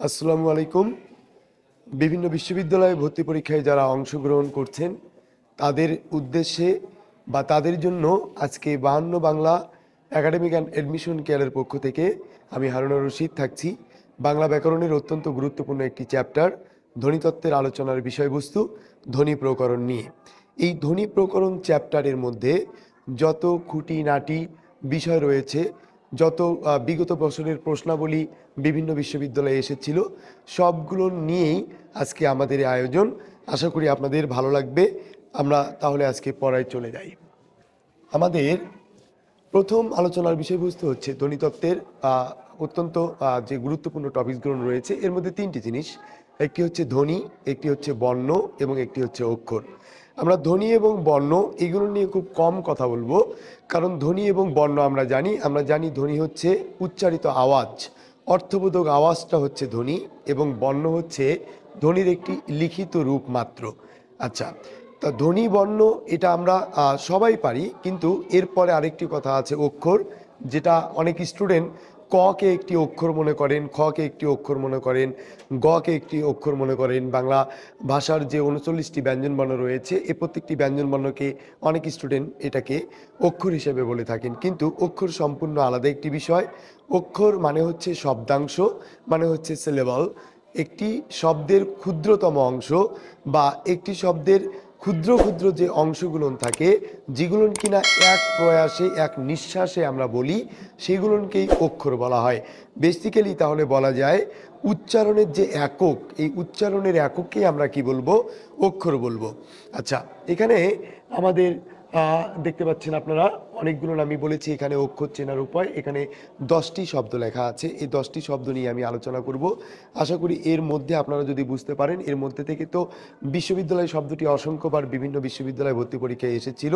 আসসালামু আলাইকুম। বিভিন্ন বিশ্ববিদ্যালয়ে ভর্তি পরীক্ষায় যারা অংশগ্রহণ করছেন, তাদের উদ্দেশ্যে বা তাদের জন্য আজকে বাহান্ন বাংলা একাডেমিক অ্যান্ড অ্যাডমিশন কেয়ারের পক্ষ থেকে আমি হারুনুর রশিদ থাকছি। বাংলা ব্যাকরণের অত্যন্ত গুরুত্বপূর্ণ একটি চ্যাপ্টার ধ্বনিতত্ত্বের আলোচনার বিষয়বস্তু, ধ্বনি প্রকরণ নিয়ে। এই ধ্বনি প্রকরণ চ্যাপ্টারের মধ্যে যত খুঁটিনাটি বিষয় রয়েছে যত বিগত বছরের প্রশ্নাবলী বিভিন্ন বিশ্ববিদ্যালয়ে এসেছিল, সবগুলো নিয়েই আজকে আমাদের আয়োজন। আশা করি আপনাদের ভালো লাগবে। আমরা তাহলে আজকে পড়ায় চলে যাই। আমাদের প্রথম আলোচনার বিষয়বস্তু হচ্ছে ধ্বনিতত্ত্বের অত্যন্ত যে গুরুত্বপূর্ণ টপিকসগুলো রয়েছে, এর মধ্যে তিনটি জিনিস। একটি হচ্ছে ধ্বনি, একটি হচ্ছে বর্ণ এবং একটি হচ্ছে অক্ষর। আমরা ধ্বনি এবং বর্ণ, এগুলো নিয়ে খুব কম কথা বলব। কারণ ধ্বনি এবং বর্ণ আমরা জানি আমরা জানি ধ্বনি হচ্ছে উচ্চারিত আওয়াজ। অর্থবোধক আওয়াজটা হচ্ছে ধ্বনি এবং বর্ণ হচ্ছে ধ্বনির একটি লিখিত রূপ মাত্র। আচ্ছা তা ধ্বনি বর্ণ এটা আমরা সবাই পারি, কিন্তু এরপরে আরেকটি কথা আছে অক্ষর, যেটা অনেক স্টুডেন্ট ক কে একটি অক্ষর মনে করেন খ কে একটি অক্ষর মনে করেন গ কে একটি অক্ষর মনে করেন। বাংলা ভাষার যে উনচল্লিশটি ব্যঞ্জনবর্ণ রয়েছে, এ প্রত্যেকটি ব্যঞ্জনবর্ণকে অনেক স্টুডেন্ট এটাকে অক্ষর হিসেবে বলে থাকেন। কিন্তু অক্ষর সম্পূর্ণ আলাদা একটি বিষয়। অক্ষর মানে হচ্ছে শব্দাংশ মানে হচ্ছে সিলেবল একটি শব্দের ক্ষুদ্রতম অংশ বা একটি শব্দের ক্ষুদ্র ক্ষুদ্র যে অংশগুলো থাকে যেগুলো কিনা এক প্রয়াসে, এক নিঃশ্বাসে আমরা বলি সেগুলোকেই অক্ষর বলা হয়। বেসিক্যালি তাহলে বলা যায়, উচ্চারণের যে একক, এই উচ্চারণের এককেই আমরা কি বলব? অক্ষর বলব। আচ্ছা এখানে আমাদের দেখতে পাচ্ছেন আপনারা, অনেকগুলো আমি বলেছি, এখানে অক্ষর চেনার উপায়, এখানে দশটি শব্দ লেখা আছে। এই দশটি শব্দ নিয়ে আমি আলোচনা করব। আশা করি এর মধ্যে আপনারা যদি বুঝতে পারেন, এর মধ্যে থেকে তো বিশ্ববিদ্যালয় শব্দটি অসংখ্যবার বিভিন্ন বিশ্ববিদ্যালয় ভর্তি পরীক্ষায় এসেছিল।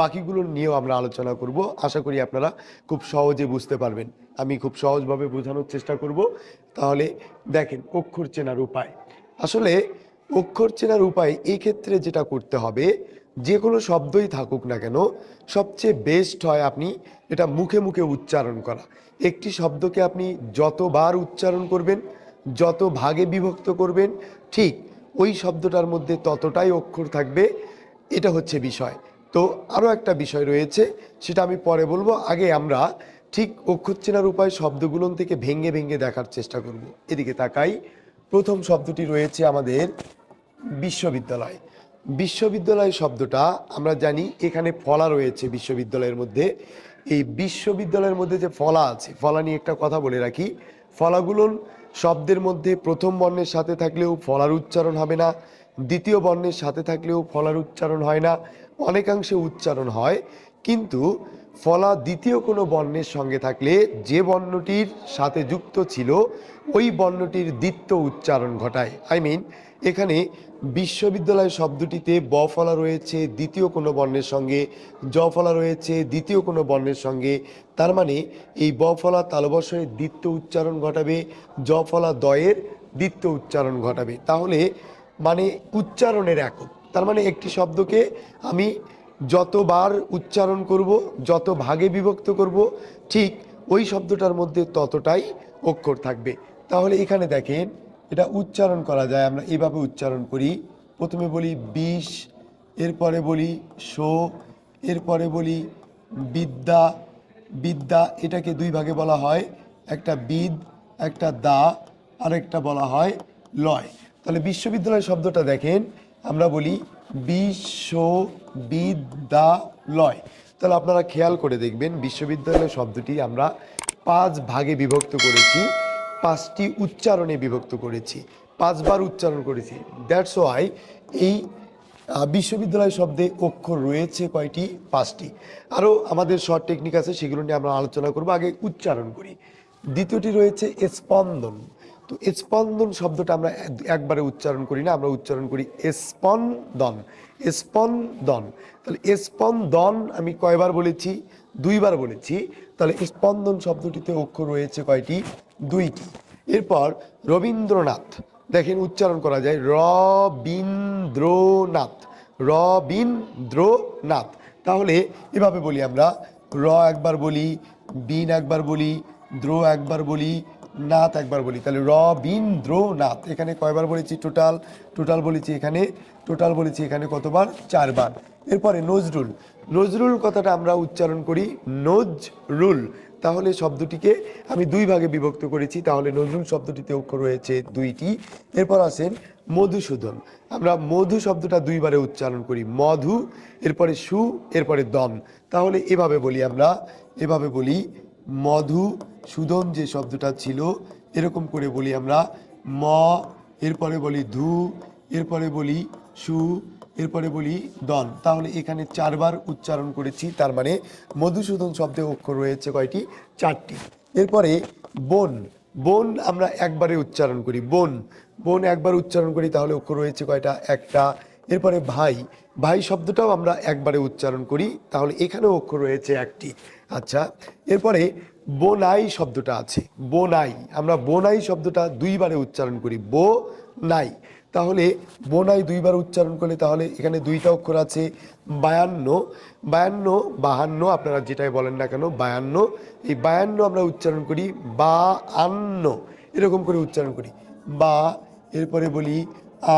বাকিগুলো নিয়েও আমরা আলোচনা করব। আশা করি আপনারা খুব সহজে বুঝতে পারবেন। আমি খুব সহজভাবে বোঝানোর চেষ্টা করব। তাহলে দেখেন, অক্ষর চেনার উপায়। আসলে অক্ষর চেনার উপায় এই ক্ষেত্রে যেটা করতে হবে যে কোনো শব্দই থাকুক না কেন, সবচেয়ে বেস্ট হয় আপনি এটা মুখে মুখে উচ্চারণ করা। একটি শব্দকে আপনি যতবার উচ্চারণ করবেন, যত ভাগে বিভক্ত করবেন, ঠিক ওই শব্দটার মধ্যে ততটাই অক্ষর থাকবে, এটা হচ্ছে বিষয়। তো আরও একটা বিষয় রয়েছে, সেটা আমি পরে বলব। আগে আমরা ঠিক অক্ষর চেনার উপায় শব্দগুলো থেকে ভেঙে ভেঙে দেখার চেষ্টা করব। এদিকে তাকাই, প্রথম শব্দটি রয়েছে আমাদের বিশ্ববিদ্যালয়। বিশ্ববিদ্যালয় শব্দটা আমরা জানি এখানে ফলা রয়েছে বিশ্ববিদ্যালয়ের মধ্যে। এই বিশ্ববিদ্যালয়ের মধ্যে যে ফলা আছে, ফলা নিয়ে একটা কথা বলে রাখি। ফলাগুলো শব্দের মধ্যে প্রথম বর্ণের সাথে থাকলেও ফলার উচ্চারণ হবে না, দ্বিতীয় বর্ণের সাথে থাকলেও ফলার উচ্চারণ হয় না, অনেকাংশে উচ্চারণ হয়। কিন্তু ফলা দ্বিতীয় কোনো বর্ণের সঙ্গে থাকলে যে বর্ণটির সাথে যুক্ত ছিল, ওই বর্ণটির দ্বিত্ব উচ্চারণ ঘটায়। আই মিন এখানে বিশ্ববিদ্যালয় শব্দটিতে ব ফলা রয়েছে, দ্বিতীয় কোনো বর্ণের সঙ্গে, জ ফলা রয়েছে, দ্বিতীয় কোনো বর্ণের সঙ্গে। তার মানে এই ব ফলা তালবসয়ের দ্বিত্ব উচ্চারণ ঘটাবে, জ ফলা দয়ের দ্বিত্ব উচ্চারণ ঘটাবে। তাহলে মানে উচ্চারণের একক। তার মানে একটি শব্দকে আমি যতবার উচ্চারণ করব, যত ভাগে বিভক্ত করব, ঠিক ওই শব্দটার মধ্যে ততটাই অক্ষর থাকবে। তাহলে এখানে দেখেন এটা উচ্চারণ করা যায়, আমরা এভাবে উচ্চারণ করি। প্রথমে বলি বিষ, এরপরে বলি শো এরপরে বলি বিদ্যা। বিদ্যা এটাকে দুই ভাগে বলা হয়, একটা বিদ, একটা দা আর একটা বলা হয় লয়। তাহলে বিশ্ববিদ্যালয় শব্দটা দেখেন, আমরা বলি বিশ্ববিদ্যালয় তাহলে আপনারা খেয়াল করে দেখবেন, বিশ্ববিদ্যালয় শব্দটি আমরা পাঁচ ভাগে বিভক্ত করেছি। পাঁচটি উচ্চারণে বিভক্ত করেছি, পাঁচবার উচ্চারণ করেছি। দ্যাটস ওয়াই এই বিশ্ববিদ্যালয় শব্দে অক্ষর রয়েছে কয়টি? পাঁচটি। আরও আমাদের শর্ট টেকনিক আছে, সেগুলো নিয়ে আমরা আলোচনা করব, আগে উচ্চারণ করি। দ্বিতীয়টি রয়েছে স্পন্দন। তো স্পন্দন শব্দটা আমরা একবারে উচ্চারণ করি না, আমরা উচ্চারণ করি স্পন্দন। স্পন্দন। তাহলে স্পন্দন আমি কয়বার বলেছি? দুইবার বলেছি। তাহলে স্পন্দন শব্দটিতে অক্ষর রয়েছে কয়টি? দুইটি। এরপর রবীন্দ্রনাথ, দেখেন উচ্চারণ করা যায়, রবীন্দ্রনাথ রবীন্দ্রনাথ। তাহলে এভাবে বলি আমরা, র একবার বলি, বিন একবার বলি, দ্র একবার বলি, নাথ একবার বলি। তাহলে রবীন্দ্রনাথ, এখানে কয়বার বলেছি টোটাল? টোটাল বলেছি এখানে, টোটাল বলেছি এখানে কতবার? চারবার। এরপরে নজরুল। নজরুল কথাটা আমরা উচ্চারণ করি, নজরুল। তাহলে শব্দটিকে আমি দুই ভাগে বিভক্ত করেছি। তাহলে নজরুল শব্দটিতে অক্ষর রয়েছে দুইটি। এরপর আসেন মধুসূদন। আমরা মধু শব্দটা দুইবারে উচ্চারণ করি। মধু, এরপরে সু, এরপরে দম তাহলে এভাবে বলি আমরা। এভাবে বলি মধু সুদন যে শব্দটা ছিল, এরকম করে বলি আমরা ম, এরপরে বলি ধু, এরপরে বলি সু এরপরে বলি দন। তাহলে এখানে চারবার উচ্চারণ করেছি, তার মানে মধুসূদন শব্দে অক্ষর রয়েছে কয়টি? চারটি। এরপরে বন। বন আমরা একবারে উচ্চারণ করি, বন। বন একবার উচ্চারণ করি, তাহলে অক্ষর রয়েছে কয়টা? একটা। এরপরে ভাই। ভাই শব্দটাও আমরা একবারে উচ্চারণ করি, তাহলে এখানেও অক্ষর রয়েছে একটি। আচ্ছা এরপরে বোনাই শব্দটা আছে, বোনাই। আমরা বোনাই শব্দটা দুইবারে উচ্চারণ করি বো নাই তাহলে বোনাই দুইবার উচ্চারণ করলে তাহলে এখানে দুইটা অক্ষর আছে, বায়ান্ন। বায়ান্ন, বাহান্ন, আপনারা যেটাই বলেন না কেন, বায়ান্ন। এই বায়ান্ন আমরা উচ্চারণ করি বা আন্ন এরকম করে উচ্চারণ করি, বা, এরপরে বলি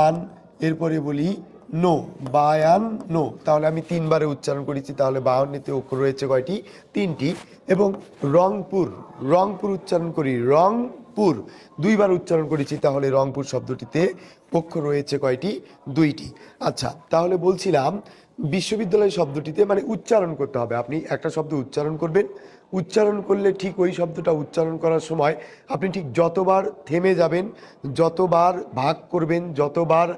আন, এরপরে বলি নো বায়ান নো তাহলে আমি তিনবারে উচ্চারণ করেছি, তাহলে বায়ান্নতে অক্ষর রয়েছে কয়টি? তিনটি। এবং রংপুর রংপুর উচ্চারণ করি রংপুর। দুইবার উচ্চারণ করেছি, তাহলে রংপুর শব্দটিতে পক্ষ রয়েছে কয়টি? দুইটি। আচ্ছা তাহলে বলছিলাম, বিশ্ববিদ্যালয় শব্দটিতে মানে উচ্চারণ করতে হবে। আপনি একটা শব্দ উচ্চারণ করবেন। উচ্চারণ করলে ঠিক ওই শব্দটা উচ্চারণ করার সময় আপনি ঠিক যতবার থেমে যাবেন, যতবার ভাগ করবেন, যতবার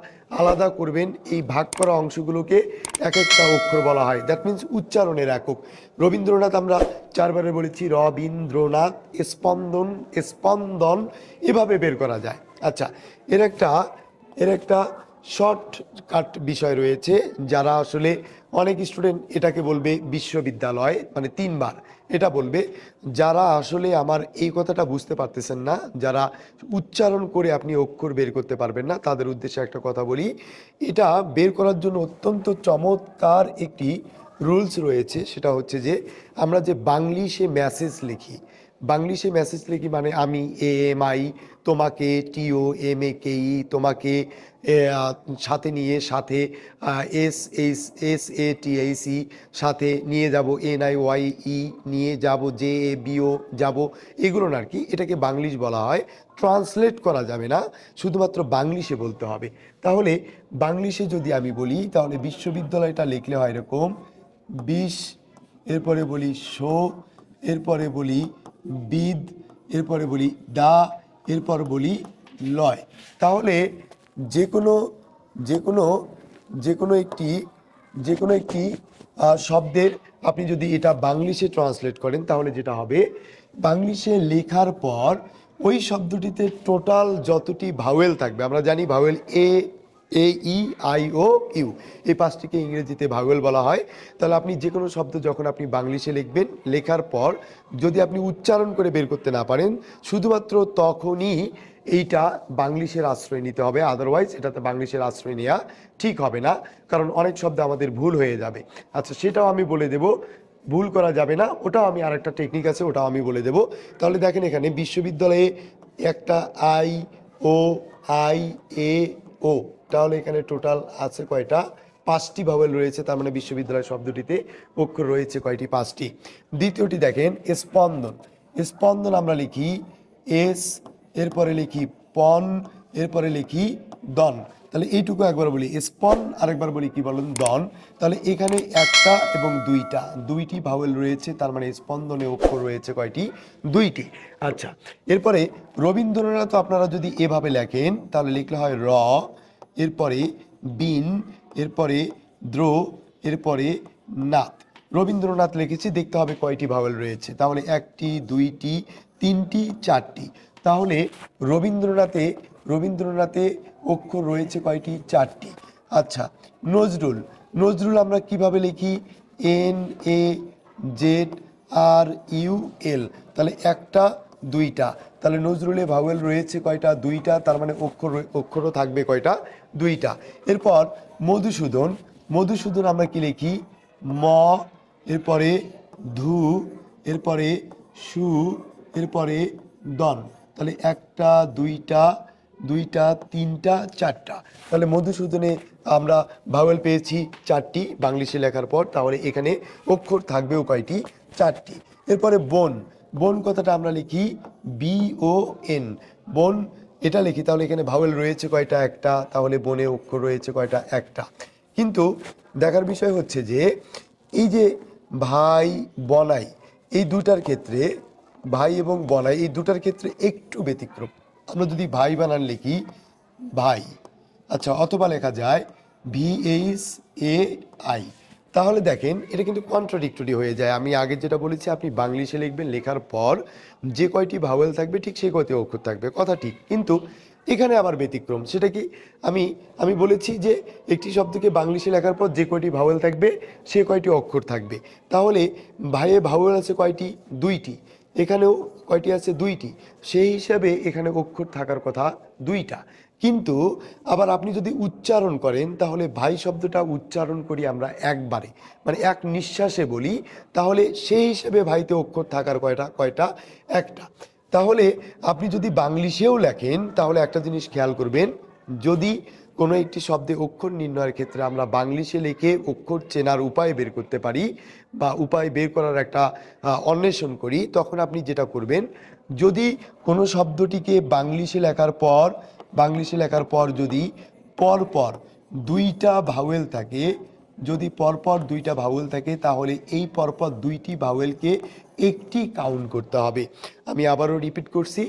আলাদা করবেন, এই ভাগ করা অংশগুলোকে এক একটা অক্ষর বলা হয়। দ্যাট মিন্স উচ্চারণের একক। রবীন্দ্রনাথ আমরা চারবারে বলেছি, রবীন্দ্রনাথ, স্পন্দন স্পন্দন, এভাবে বের করা যায়। আচ্ছা এর একটা এর একটা শর্টকাট বিষয় রয়েছে, যারা আসলে অনেক স্টুডেন্ট এটাকে বলবে বিশ্ববিদ্যালয় মানে তিনবার এটা বলবে। যারা আসলে আমার এই কথাটা বুঝতে পারতেছেন না, যারা উচ্চারণ করে আপনি অক্ষর বের করতে পারবেন না, তাদের উদ্দেশ্যে একটা কথা বলি। এটা বের করার জন্য অত্যন্ত চমৎকার একটি রুলস রয়েছে, সেটা হচ্ছে যে আমরা যে বাংলিশে মেসেজ লিখি বাংলিশে মেসেজ লিখি মানে আমি, এ, এম, আই, তোমাকে, টিও, এম, এ, কে, ই, তোমাকে সাথে নিয়ে, সাথে S S S, A, T H E সাথে নিয়ে যাব, এন, আই, ওয়াই, ই, নিয়ে যাব, জে, এ বিও যাব। এগুলো না আর কি, এটাকে বাংলিশ বলা হয়। ট্রান্সলেট করা যাবে না, শুধুমাত্র বাংলিশে বলতে হবে। তাহলে বাংলিশে যদি আমি বলি, তাহলে বিশ্ববিদ্যালয়টা লিখলে হয় এরকম, বিশ, এরপরে বলি শো এরপরে বলি বিদ, এরপরে বলি দা, এরপর বলি লয়। তাহলে যে কোনো যে কোনো যে কোনো একটি যে কোনো একটি শব্দের আপনি যদি এটা বাংলিশে ট্রান্সলেট করেন, তাহলে যেটা হবে, বাংলিশে লেখার পর ওই শব্দটিতে টোটাল যতটি ভাওয়েল থাকবে, আমরা জানি vowel A A E I O U এই পাঁচটিকে ইংরেজিতে ভাগল বলা হয়। তাহলে আপনি যে কোনো শব্দ যখন আপনি বাংলিশে লিখবেন, লেখার পর যদি আপনি উচ্চারণ করে বের করতে না পারেন, শুধুমাত্র তখনই এইটা বাংলিশের আশ্রয় নিতে হবে। আদারওয়াইজ এটাতে বাংলিশের আশ্রয় নেওয়া ঠিক হবে না, কারণ অনেক শব্দ আমাদের ভুল হয়ে যাবে। আচ্ছা সেটাও আমি বলে দেব। ভুল করা যাবে না, ওটাও আমি আরেকটা টেকনিক আছে, ওটাও আমি বলে দেব। তাহলে দেখেন এখানে বিশ্ববিদ্যালয়ে একটা আই, ও, আই, এ ও, তাহলে এখানে টোটাল আছে কয়টা? পাঁচটি ভাওয়েল রয়েছে, তার মানে বিশ্ববিদ্যালয় শব্দটিতে অক্ষর রয়েছে কয়টি? পাঁচটি। দ্বিতীয়টি দেখেন, স্পন্দন। স্পন্দন আমরা লিখি এস, এরপরে লিখি পন, এরপরে লিখি দন। তাহলে এইটুকু একবার বলি। স্পন আরেকবার বলি কি বলুন? দন তাহলে এখানে একটা এবং দুইটা। দুইটি ভাওয়েল রয়েছে, তার মানে স্পন্দনে অক্ষর রয়েছে কয়টি? দুইটি। আচ্ছা এরপরে রবীন্দ্রনাথ আপনারা যদি এভাবে লেখেন, তাহলে লিখলে হয় র, এরপরে বিন, এরপরে দ্রো, এরপরে নাথ রবীন্দ্রনাথ লিখেছি, দেখতে হবে কয়টি ভাওয়েল রয়েছে। তাহলে একটি, দুইটি, তিনটি, চারটি। তাহলে রবীন্দ্রনাথে রবীন্দ্রনাথে অক্ষর রয়েছে কয়টি? চারটি। আচ্ছা নজরুল। নজরুল আমরা কীভাবে লিখি? N, A, Z, R, U, L. তাহলে একটা, দুইটা। তাহলে নজরুলে ভাওয়েল রয়েছে কয়টা? দুইটা। তার মানে অক্ষর অক্ষরও থাকবে কয়টা? দুইটা। এরপর মধুসূদন। মধুসূদন আমরা কি লিখি? ম, এরপরে ধু, এরপরে সু, এরপরে দন। তাহলে একটা, দুইটা দুইটা, তিনটা, চারটা। তাহলে মধুসূদনে আমরা ভাওয়েল পেয়েছি চারটি, বাংলিশে লেখার পর তাহলে এখানে অক্ষর থাকবেও কয়টি চারটি। এরপরে বন বন কথাটা আমরা লিখি বি ও এন বন, এটা লিখি, তাহলে এখানে ভাওয়েল রয়েছে কয়টা? একটা। তাহলে বনে অক্ষর রয়েছে কয়টা? একটা। কিন্তু দেখার বিষয় হচ্ছে যে, এই যে ভাই বনাই এই দুটার ক্ষেত্রে ভাই এবং বনাই এই দুটার ক্ষেত্রে একটু ব্যতিক্রম। আমরা যদি ভাই বানান লিখি, ভাই। আচ্ছা অথবা লেখা যায় ভি এইচ এ আই তাহলে দেখেন, এটা কিন্তু কন্ট্রাডিক্টরি হয়ে যায়। আমি আগে যেটা বলেছি, আপনি বাংলিশে লিখবেন, লেখার পর যে কয়টি ভাওয়েল থাকবে, ঠিক সেই কয়টি অক্ষর থাকবে। কথা ঠিক। কিন্তু এখানে আবার ব্যতিক্রম। সেটা কি? আমি আমি বলেছি যে একটি শব্দকে বাংলিশে লেখার পর যে কয়টি ভাওয়েল থাকবে, সে কয়টি অক্ষর থাকবে। তাহলে ভাইয়ে ভাওয়েল আছে কয়টি? দুইটি। এখানেও কয়টি আছে? দুইটি। সেই হিসাবে এখানে অক্ষর থাকার কথা দুইটা। কিন্তু আবার আপনি যদি উচ্চারণ করেন, তাহলে ভাই শব্দটা উচ্চারণ করি আমরা একবারে। মানে এক নিঃশ্বাসে বলি, তাহলে সেই হিসেবে ভাইতে অক্ষর থাকার কয়টা? কয়টা? একটা। তাহলে আপনি যদি বাংলিশেও লেখেন, তাহলে একটা জিনিস খেয়াল করবেন, যদি কোনো একটি শব্দে অক্ষর নির্ণয়ের ক্ষেত্রে আমরা বাংলিশে লিখে অক্ষর চেনার উপায় বের করতে পারি বা উপায় বের করার একটা অন্বেষণ করি, তখন আপনি যেটা করবেন, যদি কোনো শব্দটিকে বাংলিশে লেখার পর বাংলিশে লেখার পর যদি পর পর দুইটা ভাওয়েল থাকে, যদি পরপর দুইটা ভাওয়েল থাকে, তাহলে এই পরপর দুইটি ভাওয়েলকে একটি কাউন্ট করতে হবে। আমি আবারও রিপিট করছি,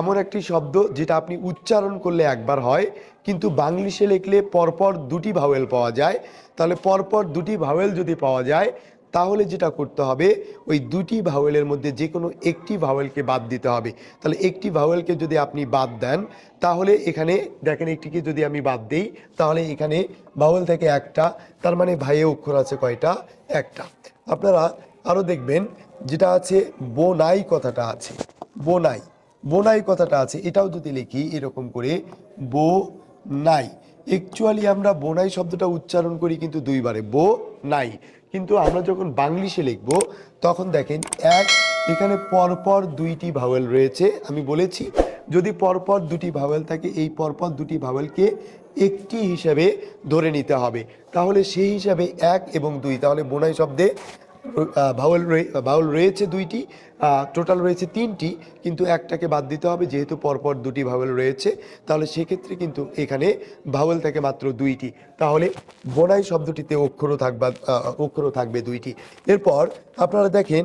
এমন একটি শব্দ যেটা আপনি উচ্চারণ করলে একবার হয় কিন্তু বাংলিশে লিখলে পরপর দুটি ভাওয়েল পাওয়া যায়। তাহলে পরপর দুটি ভাওয়েল যদি পাওয়া যায়, তাহলে যেটা করতে হবে, ওই দুটি ভাওয়েলের মধ্যে যে কোনো একটি ভাওয়েলকে বাদ দিতে হবে। তাহলে একটি ভাওয়েলকে যদি আপনি বাদ দেন, তাহলে এখানে দেখেন একটিকে যদি আমি বাদ দিই, তাহলে এখানে ভাওয়েল থেকে একটা, তার মানে ভাইয়ে অক্ষর আছে কয়টা? একটা। আপনারা আরও দেখবেন, যেটা আছে বোনাই কথাটা আছে। বোনাই। বোনাই কথাটা আছে, এটাও যদি লিখি, এরকম করে বো নাই। অ্যাকচুয়ালি আমরা বোনাই শব্দটা উচ্চারণ করি কিন্তু দুইবারে। বো নাই। কিন্তু আমরা যখন বাংলিশে লিখব, তখন দেখেন এক, এখানে পরপর দুইটি ভাওয়েল রয়েছে। আমি বলেছি, যদি পরপর দুটি ভাওয়েল থাকে, এই পরপর দুটি ভাওয়েলকে একটি হিসাবে ধরে নিতে হবে। তাহলে সেই হিসাবে এক এবং দুই। তাহলে বোনাই শব্দে ভাওয়েল ভাওয়েল রয়েছে দুইটি টোটাল রয়েছে তিনটি, কিন্তু একটাকে বাদ দিতে হবে, যেহেতু পরপর দুটি ভাওয়েল রয়েছে, তাহলে সেক্ষেত্রে কিন্তু এখানে ভাওয়েল থাকে মাত্র দুইটি। তাহলে বোনাই শব্দটিতে অক্ষরও থাকবা অক্ষরও থাকবে দুইটি। এরপর আপনারা দেখেন,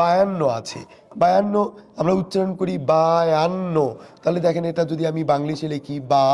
বায়ান্ন আছে। বায়ান্ন, আমরা উচ্চারণ করি বায়ান্ন। তাহলে দেখেন, এটা যদি আমি বাংলিশে লিখি বা,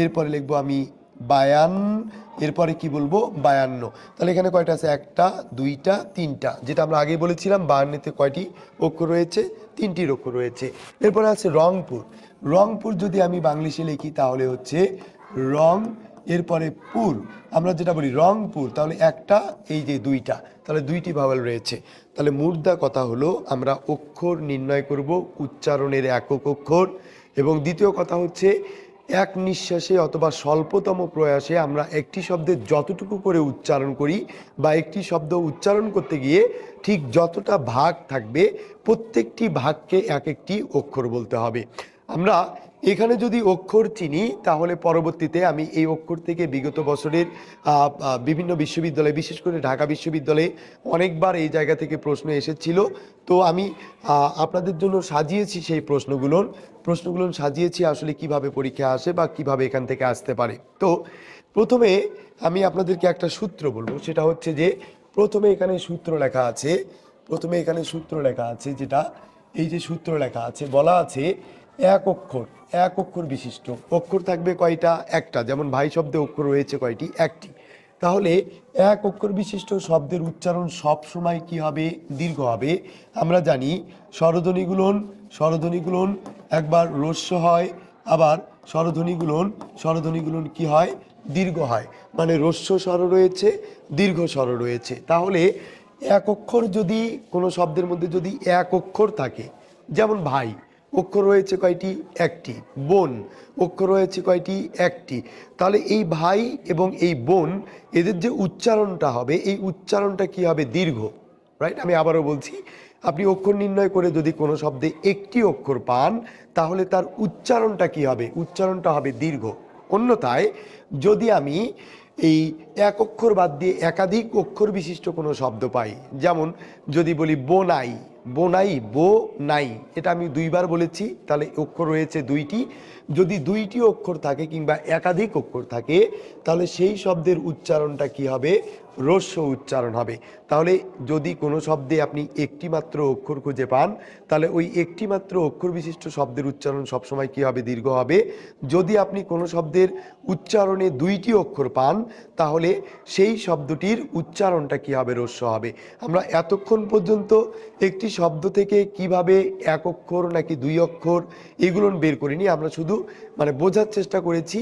এরপরে লিখব আমি বায়ান এরপরে কি বলব? বায়ান্ন। তাহলে এখানে কয়টা আছে? একটা, দুইটা, তিনটা। যেটা আমরা আগে বলেছিলাম, বায়ান্নতে কয়টি অক্ষর রয়েছে? তিনটির অক্ষর রয়েছে। এরপরে আছে রংপুর। রংপুর যদি আমি বাংলিশে লিখি, তাহলে হচ্ছে রং, এরপরে পুর। আমরা যেটা বলি রংপুর, তাহলে একটা, এই যে দুইটা, তাহলে দুইটি ভাওয়াল রয়েছে। তাহলে মুর্দা কথা হলো, আমরা অক্ষর নির্ণয় করব, উচ্চারণের একক অক্ষর। এবং দ্বিতীয় কথা হচ্ছে এক নিঃশ্বাসে অথবা স্বল্পতম প্রয়াসে আমরা একটি শব্দের যতটুকু করে উচ্চারণ করি বা একটি শব্দ উচ্চারণ করতে গিয়ে ঠিক যতটা ভাগ থাকবে, প্রত্যেকটি ভাগকে এক একটি অক্ষর বলতে হবে। আমরা এখানে যদি অক্ষর চিনি, তাহলে পরবর্তীতে আমি এই অক্ষর থেকে বিগত বছরের বিভিন্ন বিশ্ববিদ্যালয়ে, বিশেষ করে ঢাকা বিশ্ববিদ্যালয়ে অনেকবার এই জায়গা থেকে প্রশ্ন এসেছিল। তো আমি আপনাদের জন্য সাজিয়েছি সেই প্রশ্নগুলোর প্রশ্নগুলো সাজিয়েছি আসলে কীভাবে পরীক্ষা আসে বা কীভাবে এখান থেকে আসতে পারে। তো প্রথমে আমি আপনাদেরকে একটা সূত্র বলব। সেটা হচ্ছে যে, প্রথমে এখানে সূত্র লেখা আছে, প্রথমে এখানে সূত্র লেখা আছে যেটা, এই যে সূত্র লেখা আছে, বলা আছে এক অক্ষর এক অক্ষর বিশিষ্ট। অক্ষর থাকবে কয়টা? একটা। যেমন ভাই শব্দে অক্ষর রয়েছে কয়টি? একটি। তাহলে এক অক্ষর বিশিষ্ট শব্দের উচ্চারণ সব সময় কি হবে? দীর্ঘ হবে। আমরা জানি স্বরধ্বনিগুলোন স্বরধ্বনিগুলোন একবার রস্য হয়, আবার স্বরধ্বনিগুলন, স্বরধ্বনিগুলোন কি হয়? দীর্ঘ হয়। মানে রস্য স্বর রয়েছে, দীর্ঘ স্বর রয়েছে। তাহলে এক অক্ষর যদি, কোনো শব্দের মধ্যে যদি এক অক্ষর থাকে, যেমন ভাই অক্ষর রয়েছে কয়টি? একটি। বোন অক্ষর রয়েছে কয়টি? একটি। তাহলে এই ভাই এবং এই বোন, এদের যে উচ্চারণটা হবে, এই উচ্চারণটা কি হবে? দীর্ঘ। রাইট আমি আবারও বলছি, আপনি অক্ষর নির্ণয় করে যদি কোনো শব্দে একটি অক্ষর পান, তাহলে তার উচ্চারণটা কি হবে? উচ্চারণটা হবে দীর্ঘ। অন্যথায়, যদি আমি এই এক অক্ষর বাদ দিয়ে একাধিক অক্ষর বিশিষ্ট কোনো শব্দ পাই, যেমন যদি বলি বোনাই বোনাই বো নাই। এটা আমি দুইবার বলেছি তাহলে অক্ষর রয়েছে দুইটি। যদি দুইটি অক্ষর থাকে কিংবা একাধিক অক্ষর থাকে, তাহলে সেই শব্দের উচ্চারণটা কি হবে? রস্য উচ্চারণ হবে। তাহলে যদি কোনো শব্দে আপনি একটি মাত্র অক্ষর খুঁজে পান, তাহলে ওই একটি মাত্র অক্ষর বিশিষ্ট শব্দের উচ্চারণ সবসময় কি হবে? দীর্ঘ হবে। যদি আপনি কোনো শব্দের উচ্চারণে দুইটি অক্ষর পান, তাহলে সেই শব্দটির উচ্চারণটা কি হবে? রস্য হবে। আমরা এতক্ষণ পর্যন্ত একটি শব্দ থেকে কীভাবে এক অক্ষর নাকি দুই অক্ষর এগুলো বের করিনি, আমরা শুধু মানে বোঝার চেষ্টা করেছি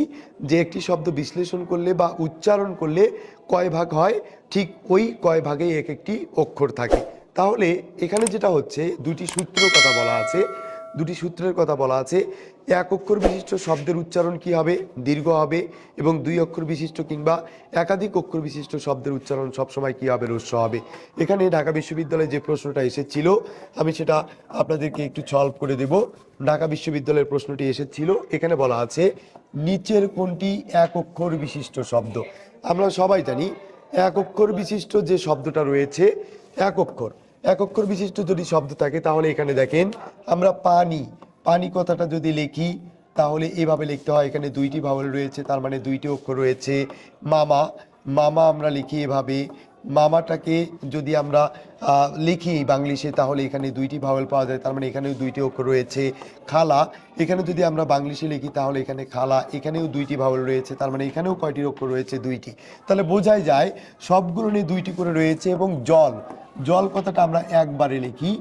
যে একটি শব্দ বিশ্লেষণ করলে বা উচ্চারণ করলে কয় ভাগ হয়, ঠিক ওই কয় ভাগেই এক একটি অক্ষর থাকে। তাহলে এখানে যেটা হচ্ছে, দুটি সূত্র কথা বলা আছে। দুটি সূত্রের কথা বলা আছে। এক অক্ষর বিশিষ্ট শব্দের উচ্চারণ কি হবে? দীর্ঘ হবে। এবং দুই অক্ষর বিশিষ্ট কিংবা একাধিক অক্ষর বিশিষ্ট শব্দের উচ্চারণ সবসময় কি হবে? রস্য হবে। এখানে ঢাকা বিশ্ববিদ্যালয়ে যে প্রশ্নটা এসেছিল, আমি সেটা আপনাদেরকে একটু সলভ করে দেব। ঢাকা বিশ্ববিদ্যালয়ের প্রশ্নটি এসেছিল। এখানে বলা আছে, নিচের কোনটি এক অক্ষর বিশিষ্ট শব্দ? আমরা সবাই জানি, এক অক্ষর বিশিষ্ট যে শব্দটা রয়েছে, এক অক্ষর। এক অক্ষর বিশিষ্ট যদি শব্দ থাকে, তাহলে এখানে দেখেন আমরা পানি পানি কথাটা যদি লিখি, তাহলে এভাবে লিখতে হয়, এখানে দুইটি ভাবল রয়েছে, তার মানে দুইটি অক্ষর রয়েছে, মামা মামা আমরা লিখি এভাবে মামাটাকে যদি আমরা লিখি বাংলিশে, তাহলে এখানে দুইটি ভাওয়েল পাওয়া যায়। তার মানে এখানেও দুইটি অক্ষর রয়েছে। খালা, এখানে যদি আমরা বাংলিশে লিখি, তাহলে এখানে খালা, এখানেও দুইটি ভাওয়েল রয়েছে। তার মানে এখানেও কয়টি অক্ষর রয়েছে? দুইটি। তাহলে বোঝাই যায়, সবগুলো নিয়ে দুইটি করে রয়েছে এবং জল। জল কথাটা আমরা একবারে লিখি।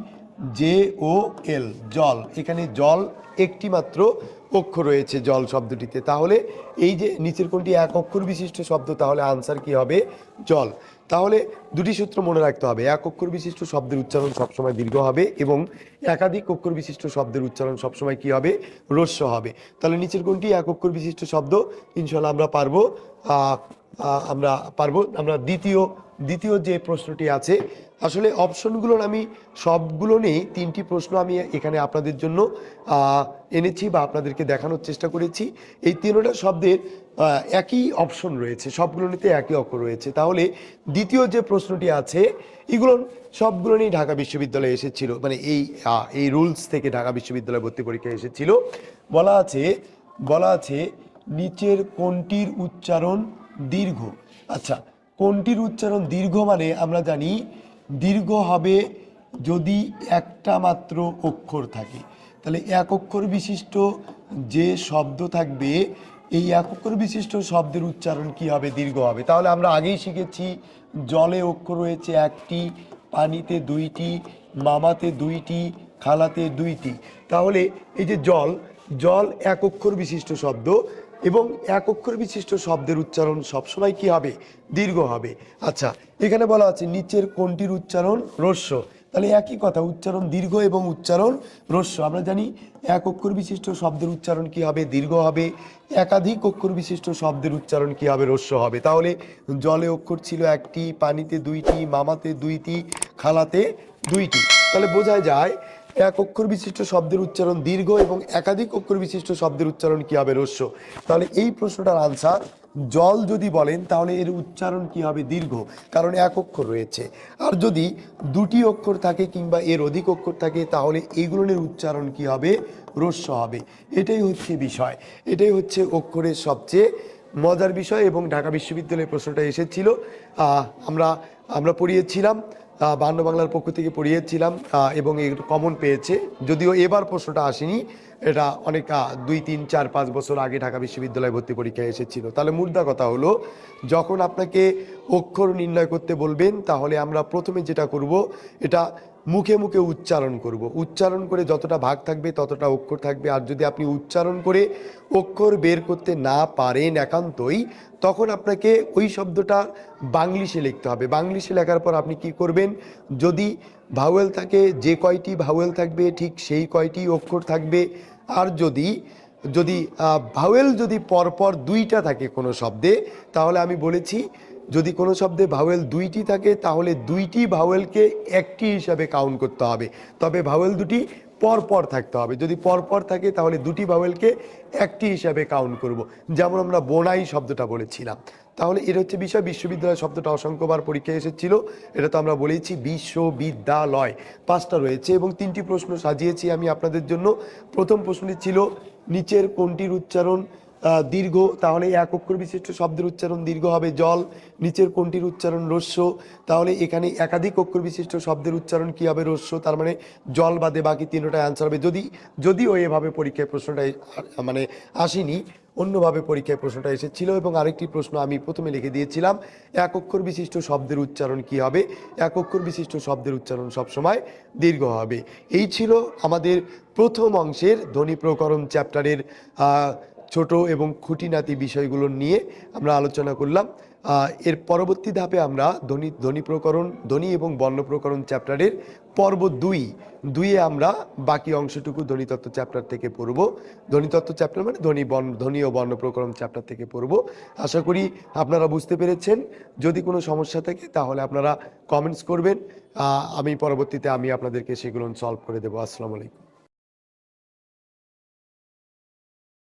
জে ও এল জল। এখানে জল একটি মাত্র অক্ষর রয়েছে, জল শব্দটিতে। তাহলে এই যে নিচের কোনটি এক অক্ষর বিশিষ্ট শব্দ, তাহলে আনসার কি হবে? জল। তাহলে দুটি সূত্র মনে রাখতে হবে। এক অক্ষর বিশিষ্ট শব্দের উচ্চারণ সবসময় দীর্ঘ হবে এবং একাধিক অক্ষর বিশিষ্ট শব্দের উচ্চারণ সবসময় কি হবে? রস্য হবে। তাহলে নিচের কোনটি? এক অক্ষর বিশিষ্ট শব্দ। ইনশাল্লাহ আমরা পারব আমরা পারব। আমরা দ্বিতীয় দ্বিতীয় যে প্রশ্নটি আছে, আসলে অপশনগুলোর আমি সবগুলো নেই তিনটি প্রশ্ন আমি এখানে আপনাদের জন্য এনেছি বা আপনাদেরকে দেখানোর চেষ্টা করেছি। এই তিনোটা শব্দের একই অপশন রয়েছে। সবগুলো নিতে একই অক্ষর রয়েছে। তাহলে দ্বিতীয় যে প্রশ্নটি আছে, এগুলো সবগুলো নিয়ে ঢাকা বিশ্ববিদ্যালয়ে এসেছিল মানে এই এই রুলস থেকে ঢাকা বিশ্ববিদ্যালয় ভর্তি পরীক্ষায় এসেছিল। বলা আছে বলা আছে নিচের কোনটির উচ্চারণ দীর্ঘ। আচ্ছা কোনটির উচ্চারণ দীর্ঘ মানে আমরা জানি দীর্ঘ হবে যদি একটা মাত্র অক্ষর থাকে। তাহলে এক অক্ষর বিশিষ্ট যে শব্দ থাকবে এই এক অক্ষর বিশিষ্ট শব্দের উচ্চারণ কি হবে, দীর্ঘ হবে? তাহলে আমরা আগেই শিখেছি, জলে অক্ষর রয়েছে একটি, পানিতে দুইটি, মামাতে দুইটি, খালাতে দুইটি। তাহলে এই যে জল জল এক অক্ষর বিশিষ্ট শব্দ এবং এক অক্ষর বিশিষ্ট শব্দের উচ্চারণ সবসময় কি হবে, দীর্ঘ হবে। আচ্ছা এখানে বলা আছে, নিচের কোনটির উচ্চারণ রস্য তাহলে একই কথা, উচ্চারণ দীর্ঘ এবং উচ্চারণ রস্য আমরা জানি এক অক্ষর বিশিষ্ট শব্দের উচ্চারণ কি হবে? দীর্ঘ হবে। একাধিক অক্ষর বিশিষ্ট শব্দের উচ্চারণ কি হবে? রস্য হবে। তাহলে জলে অক্ষর ছিল একটি, পানিতে দুইটি, মামাতে দুইটি, খালাতে দুইটি। তাহলে বোঝা যায় এক অক্ষর বিশিষ্ট শব্দের উচ্চারণ দীর্ঘ এবং একাধিক অক্ষর বিশিষ্ট শব্দের উচ্চারণ কি হবে? রস্য তাহলে এই প্রশ্নটার আনসার জল যদি বলেন, তাহলে এর উচ্চারণ কি হবে? দীর্ঘ, কারণ এক অক্ষর রয়েছে। আর যদি দুটি অক্ষর থাকে কিংবা এর অধিক অক্ষর থাকে, তাহলে এইগুলোর উচ্চারণ কি হবে? রস্য হবে। এটাই হচ্ছে বিষয়। এটাই হচ্ছে অক্ষরের সবচেয়ে মজার বিষয় এবং ঢাকা বিশ্ববিদ্যালয়ের প্রশ্নটা এসেছিল। আমরা আমরা পড়িয়েছিলাম। আহ, বান্ন বাংলার পক্ষ থেকে পড়িয়েছিলাম এবং এর কমন পেয়েছে। যদিও এবার প্রশ্নটা আসেনি এটা অনেক দুই তিন চার পাঁচ বছর আগে ঢাকা বিশ্ববিদ্যালয়ে ভর্তি পরীক্ষায় এসেছিল। তাহলে মুদ্রা কথা হলো যখন আপনাকে অক্ষর নির্ণয় করতে বলবেন তাহলে আমরা প্রথমে যেটা করব এটা মুখে মুখে উচ্চারণ করব। উচ্চারণ করে যতটা ভাগ থাকবে, ততটা অক্ষর থাকবে। আর যদি আপনি উচ্চারণ করে অক্ষর বের করতে না পারেন একান্তই, তখন আপনাকে ওই শব্দটা বাংলিশে লিখতে হবে। বাংলিশে লেখার পর আপনি কি করবেন? যদি ভাওয়েল থাকে, যে কয়টি ভাওয়েল থাকবে, ঠিক সেই কয়টি অক্ষর থাকবে। আর যদি যদি ভাওয়েল যদি পরপর দুইটা থাকে কোনো শব্দে, তাহলে আমি বলেছি যদি কোনো শব্দে ভাওয়েল দুইটি থাকে, তাহলে দুইটি ভাওয়েলকে একটি হিসাবে কাউন্ট করতে হবে। তবে ভাওয়েল দুটি পর পর থাকতে হবে। যদি পর পর থাকে, তাহলে দুটি ভাওয়েলকে একটি হিসাবে কাউন্ট করব। যেমন আমরা বোনাই শব্দটা বলেছিলাম। তাহলে এটা হচ্ছে বিষয়। বিশ্ববিদ্যালয় শব্দটা অসংখ্যবার পরীক্ষায় এসেছিল। এটা তো আমরা বলেইছি বিশ্ববিদ্যালয়। পাঁচটা রয়েছে এবং তিনটি প্রশ্ন সাজিয়েছি আমি আপনাদের জন্য। প্রথম প্রশ্নটি ছিল, নিচের কোনটির উচ্চারণ দীর্ঘ, তাহলে এক অক্ষর বিশিষ্ট শব্দের উচ্চারণ দীর্ঘ হবে জল, নিচের কোনটির উচ্চারণ রস্য, তাহলে এখানে একাধিক অক্ষর বিশিষ্ট শব্দের উচ্চারণ কি হবে রস্য, তার মানে জল বাদে বাকি তিনটা অ্যান্সার হবে। যদি, যদিও এভাবে পরীক্ষায় প্রশ্নটা মানে আসেনি, অন্যভাবে পরীক্ষায় প্রশ্নটা এসেছিল এবং আরেকটি প্রশ্ন আমি প্রথমে লিখে দিয়েছিলাম, এক অক্ষর বিশিষ্ট শব্দের উচ্চারণ কি হবে? এক অক্ষর বিশিষ্ট শব্দের উচ্চারণ সবসময় দীর্ঘ হবে। এই ছিল আমাদের প্রথম অংশের ধ্বনি প্রকরণ চ্যাপ্টারের ছোট এবং খুঁটিনাতি বিষয়গুলো নিয়ে আমরা আলোচনা করলাম। এর পরবর্তী ধাপে আমরা ধ্বনি ধ্বনি প্রকরণ, ধ্বনি এবং বর্ণ প্রকরণ চ্যাপ্টারের পর্ব দুই, দুইয়ে আমরা বাকি অংশটুকু ধ্বনিতত্ত্ব চ্যাপ্টার থেকে পড়ব। ধ্বনিতত্ত্ব চ্যাপ্টার মানে ধ্বনি বর্ণ, ধ্বনি ও বর্ণ প্রকরণ চ্যাপ্টার থেকে পড়ব। আশা করি আপনারা বুঝতে পেরেছেন। যদি কোনো সমস্যা থাকে তাহলে আপনারা কমেন্টস করবেন। আমি পরবর্তীতে আমি আপনাদেরকে সেগুলো সলভ করে দেবো। আসসালামু আলাইকুম।